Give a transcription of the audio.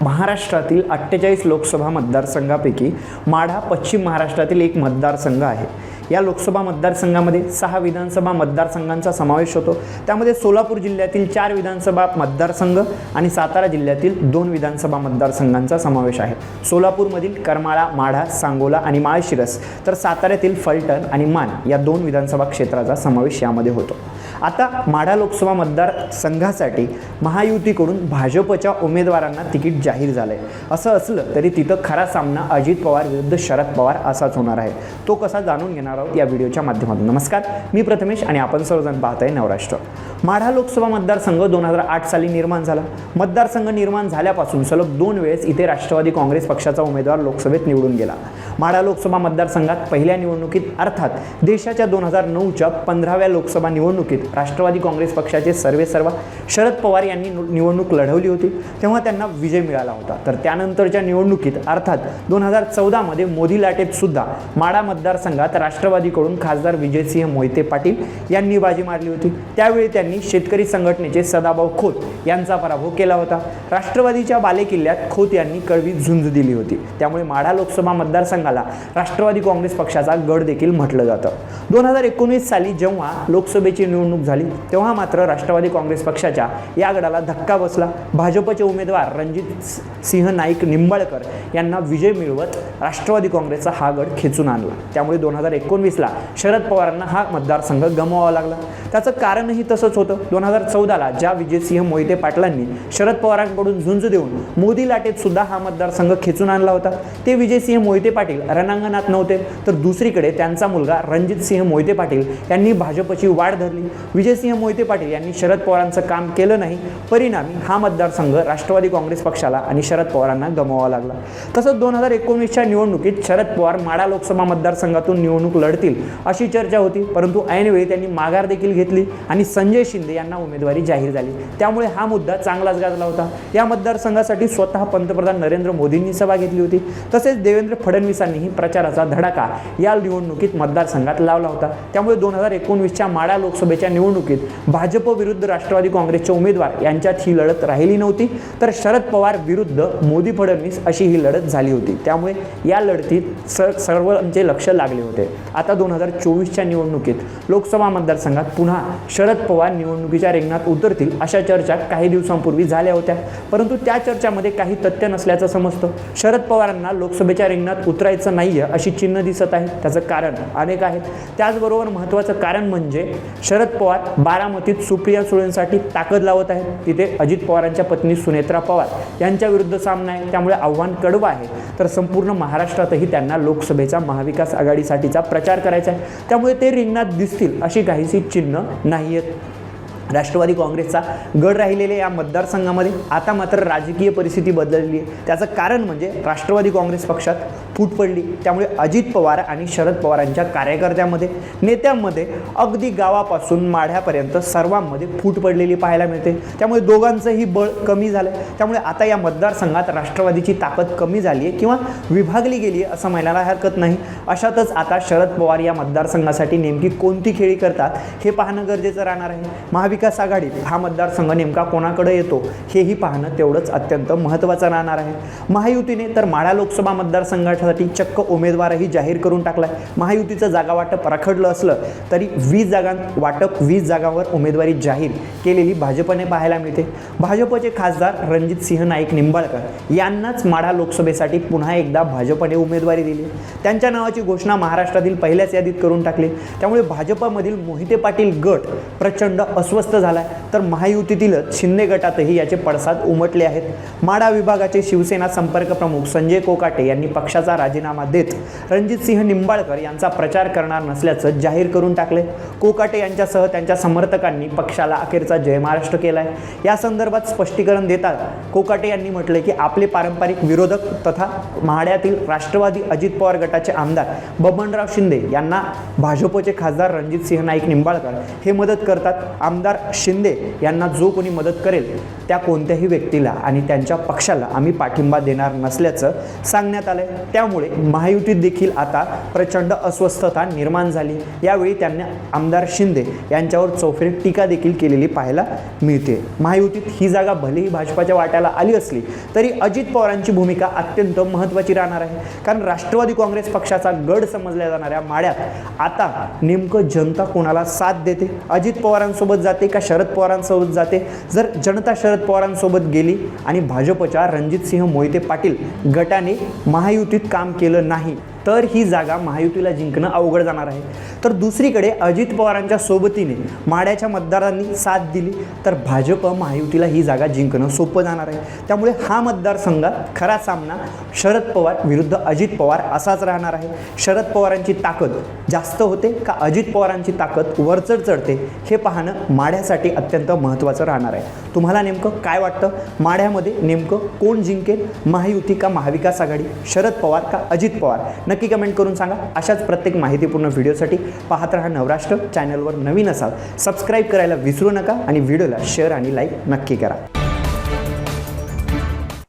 महाराष्ट्रातील अठ्ठेचाळीस लोकसभा मतदारसंघापैकी माढा पश्चिम महाराष्ट्रातील एक मतदारसंघ आहे. या लोकसभा मतदारसंघामध्ये सहा विधानसभा मतदारसंघांचा समावेश होतो. त्यामध्ये सोलापूर जिल्ह्यातील चार विधानसभा मतदारसंघ आणि सातारा जिल्ह्यातील दोन विधानसभा मतदारसंघांचा समावेश आहे. सोलापूरमधील करमाळा माढा सांगोला आणि माळशिरस तर साताऱ्यातील फलटण आणि मान या दोन विधानसभा क्षेत्राचा समावेश यामध्ये होतो. आता माढा लोकसभा मतदारसंघासाठी महायुतीकडून भाजपच्या उमेदवारांना तिकीट जाहीर झालं आहे असं असलं तरी तिथं खरा सामना अजित पवार विरुद्ध शरद पवार असाच होणार आहे. तो कसा जाणून घेणार आहोत या व्हिडिओच्या माध्यमातून. नमस्कार मी प्रथमेश आणि आपण सर्वजण पाहत आहे नवराष्ट्र. माढा लोकसभा मतदारसंघ दोन हजार आठ साली निर्माण झाला. मतदारसंघ निर्माण झाल्यापासून सलग दोन वेळेस इथे राष्ट्रवादी काँग्रेस पक्षाचा उमेदवार लोकसभेत निवडून गेला. माढा लोकसभा मतदारसंघात पहिल्या निवडणुकीत अर्थात देशाच्या दोन हजार नऊच्या पंधराव्या लोकसभा निवडणुकीत राष्ट्रवादी काँग्रेस पक्षाचे सर्वे सर्वा शरद पवार यांनी निवडणूक लढवली होती. तेव्हा त्यांना विजय मिळाला होता. तर त्यानंतरच्या निवडणुकीत अर्थात दोन हजार चौदामध्ये मोदी लाटेत सुद्धा माढा मतदारसंघात राष्ट्रवादीकडून खासदार विजयसिंह मोहिते पाटील यांनी बाजी मारली होती. त्यावेळी त्यांनी शेतकरी संघटनेचे सदाभाऊ खोत यांचा पराभव केला होता. राष्ट्रवादीच्या बालेकिल्ल्यात खोत यांनी कळवी झुंज दिली होती. त्यामुळे माढा लोकसभा मतदारसंघाला राष्ट्रवादी काँग्रेस पक्षाचा गड देखील म्हटलं जातं. दोन हजार एकोणीस साली जेव्हा लोकसभेची निवडणूक झाली तेव्हा मात्र राष्ट्रवादी काँग्रेस पक्षाच्या या गडाला धक्का बसला. भाजपचे उमेदवार रणजित सिंह नाईक निंबाळकर यांना विजय मिळवत राष्ट्रवादी काँग्रेसचा हा गड खेचून आणला. त्यामुळे दोन हजार एकोणवीसला शरद पवारांना हा मतदारसंघ गमवावा लागला. त्याचं कारणही तसंच होतं. दोन हजार चौदाला ज्या विजयसिंह मोहिते पाटलांनी शरद पवारांकडून झुंज देऊन मोदी लाटेत सुद्धा हा मतदारसंघ खेचून आणला होता. ते विजयसिंह मोहिते पाटील रणांगणात नव्हते तर दुसरीकडे त्यांचा मुलगा रणजित सिंह मोहिते पाटील यांनी भाजपची वाढ धरली. विजयसिंह मोहिते पाटील यांनी शरद पवारांचं काम केलं नाही परिणामी हा मतदारसंघ राष्ट्रवादी काँग्रेस पक्षाला आणि शरद पवारांना गमवावा लागला. तसंच दोन हजार एकोणवीसच्या निवडणुकीत शरद पवार माडा लोकसभा मतदारसंघातून निवडणूक लढतील अशी चर्चा होती परंतु ऐनवेळी त्यांनी माघार देखील घेतली आणि संजय शिंदे यांना उमेदवारी जाहीर झाली. त्यामुळे हा मुद्दा चांगलाच गाजला होता. या मतदारसंघासाठी स्वतः पंतप्रधान नरेंद्र मोदींनी सभा घेतली होती. तसेच देवेंद्र फडणवीसांनीही प्रचाराचा धडाका या निवडणुकीत मतदारसंघात लावला होता. त्यामुळे दोन हजार एकोणवीसच्या माडा लोकसभेच्या निवडणुकीत भाजप विरुद्ध राष्ट्रवादी काँग्रेसचे उमेदवार यांच्यात ही लढत राहिली नव्हती. तर शरद पवार विरुद्ध मोदी फडणवीस अशी ही लढत झाली होती. त्यामुळे या लढतीत स सर्वांचे लक्ष लागले होते. आता दोन हजार चोवीसच्या निवडणुकीत लोकसभा मतदारसंघात पुन्हा शरद पवार निवडणुकीच्या रिंगणात उतरतील अशा चर्चा काही दिवसांपूर्वी झाल्या होत्या. परंतु त्या चर्चामध्ये काही तथ्य नसल्याचं समजतं. शरद पवारांना लोकसभेच्या रिंगणात उतरायचं नाही आहे अशी चिन्ह दिसत आहेत. त्याचं कारण अनेक आहेत. त्याचबरोबर महत्त्वाचं कारण म्हणजे शरद पवार बारामतीत सुप्रिया सुळेंसाठी ताकद लावत आहेत. तिथे अजित पवारांच्या पत्नी सुनेत्रा पवार यांच्या विरुद्ध सामना आहे. त्यामुळे आव्हान कडवं आहे. तर संपूर्ण महाराष्ट्रातही त्यांना लोकसभेचा महाविकास आघाडीसाठीचा प्रचार करायचा आहे. त्यामुळे ते रिंगणात दिसतील अशी काहीशी चिन्ह नाही आहेत राष्ट्रवादी काँग्रेसचा गड राहिलेले या मतदारसंघामध्ये आता मात्र राजकीय परिस्थिती बदलली आहे. त्याचं कारण म्हणजे राष्ट्रवादी काँग्रेस पक्षात फूट पडली. त्यामुळे अजित पवार आणि शरद पवारांच्या कार्यकर्त्यामध्ये नेत्यांमध्ये अगदी गावापासून माढ्यापर्यंत सर्वांमध्ये फूट पडलेली पाहायला मिळते. त्यामुळे दोघांचंही बळ कमी झालं त्यामुळे आता या मतदारसंघात राष्ट्रवादीची ताकद कमी झाली आहे किंवा विभागली गेली आहे असं म्हणायला हरकत नाही. अशातच आता शरद पवार या मतदारसंघासाठी नेमकी कोणती खेळी करतात हे पाहणं गरजेचं राहणार आहे. महाविकास आघाडीत हा मतदारसंघ नेमका कोणाकडे येतो हेही पाहणं तेवढंच अत्यंत महत्त्वाचं राहणार आहे. महायुतीने तर माढा लोकसभा मतदारसंघासाठी चक्क उमेदवारही जाहीर करून टाकलाय. महायुतीचं जागा वाटप रखडलं असलं तरी वीस जागां वाटप वीस जागांवर उमेदवारी जाहीर केलेली भाजपने पाहायला मिळते. भाजपचे खासदार रणजित सिंह नाईक निंबाळकर यांनाच माढा लोकसभेसाठी पुन्हा एकदा भाजपने उमेदवारी दिली. त्यांच्या नावाची घोषणा महाराष्ट्रातील पहिल्याच यादीत करून टाकली. त्यामुळे भाजपमधील मोहिते पाटील गट प्रचंड अस्वस्थ झाला तर महायुतीतीलच शिंदे गटातही याचे पडसाद उमटले आहेत. माडा विभागाचे शिवसेना संपर्क प्रमुख संजय कोकाटे यांनी पक्षाचा राजीनामा देत रणजितसिंह निंबाळकर यांचा प्रचार करणार नसल्याचं जाहीर करून टाकले कोकाटे यांच्यासह त्यांच्या समर्थकांनी पक्षाला अखेरचा जय महाराष्ट्र केला आहे या संदर्भात स्पष्टीकरण देतात कोकाटे यांनी म्हटले की आपले पारंपरिक विरोधक तथा म्हाड्यातील राष्ट्रवादी अजित पवार गटाचे आमदार बबनराव शिंदे यांना भाजपचे खासदार रणजितसिंह नाईक निंबाळकर हे मदत करतात. आमदार शिंदे यांना जो कोणी मदत करेल त्या कोणत्याही व्यक्तीला आणि त्यांच्या पक्षाला आम्ही पाठिंबा देणार नसल्याचं सांगण्यात आलं आहे त्यामुळे महायुतीत देखील आता प्रचंड अस्वस्थता निर्माण झाली. यावेळी त्यांनी आमदार शिंदे यांच्यावर चौफेर टीका देखील केलेली पाहायला मिळते. महायुतीत ही जागा भलेही भाजपाच्या वाट्याला आली असली तरी अजित पवारांची भूमिका अत्यंत महत्त्वाची राहणार आहे. कारण राष्ट्रवादी काँग्रेस पक्षाचा गड समजल्या जाणाऱ्या माड्यात आता नेमकं जनता कोणाला साथ देते? अजित पवारांसोबत जाते का शरद पवारांसोबत जाते? जर जनता शरद पवारांसोबत गेली आणि भाजपच्या रणजितसिंह मोहिते पाटील गटाने महायुतीत काम केलं नाही तर ही जागा महायुतीला जिंकणं अवघड जाणार आहे. तर दुसरीकडे अजित पवारांच्या सोबतीने माड्याच्या मतदारांनी साथ दिली तर भाजप महायुतीला ही जागा जिंकणं सोपं जाणार आहे. त्यामुळे हा मतदारसंघ खरा सामना शरद पवार विरुद्ध अजित पवार असाच राहणार आहे. शरद पवारांची ताकद जास्त होते का अजित पवारांची ताकद वरचढ चढते हे पाहणं माढ्यासाठी अत्यंत महत्त्वाचं राहणार आहे. तुम्हाला नेमकं काय वाटतं? माढ्यामध्ये नेमकं कोण जिंकेल? महायुती का महाविकास आघाडी? शरद पवार का अजित पवार? नक्की कमेंट करून सांगा. अशाच प्रत्येक माहितीपूर्ण व्हिडिओसाठी पाहत राहा नवराष्ट्र चॅनलवर नवीन असाल सबस्क्राईब करायला विसरू नका आणि व्हिडिओला शेअर आणि लाईक नक्की करा.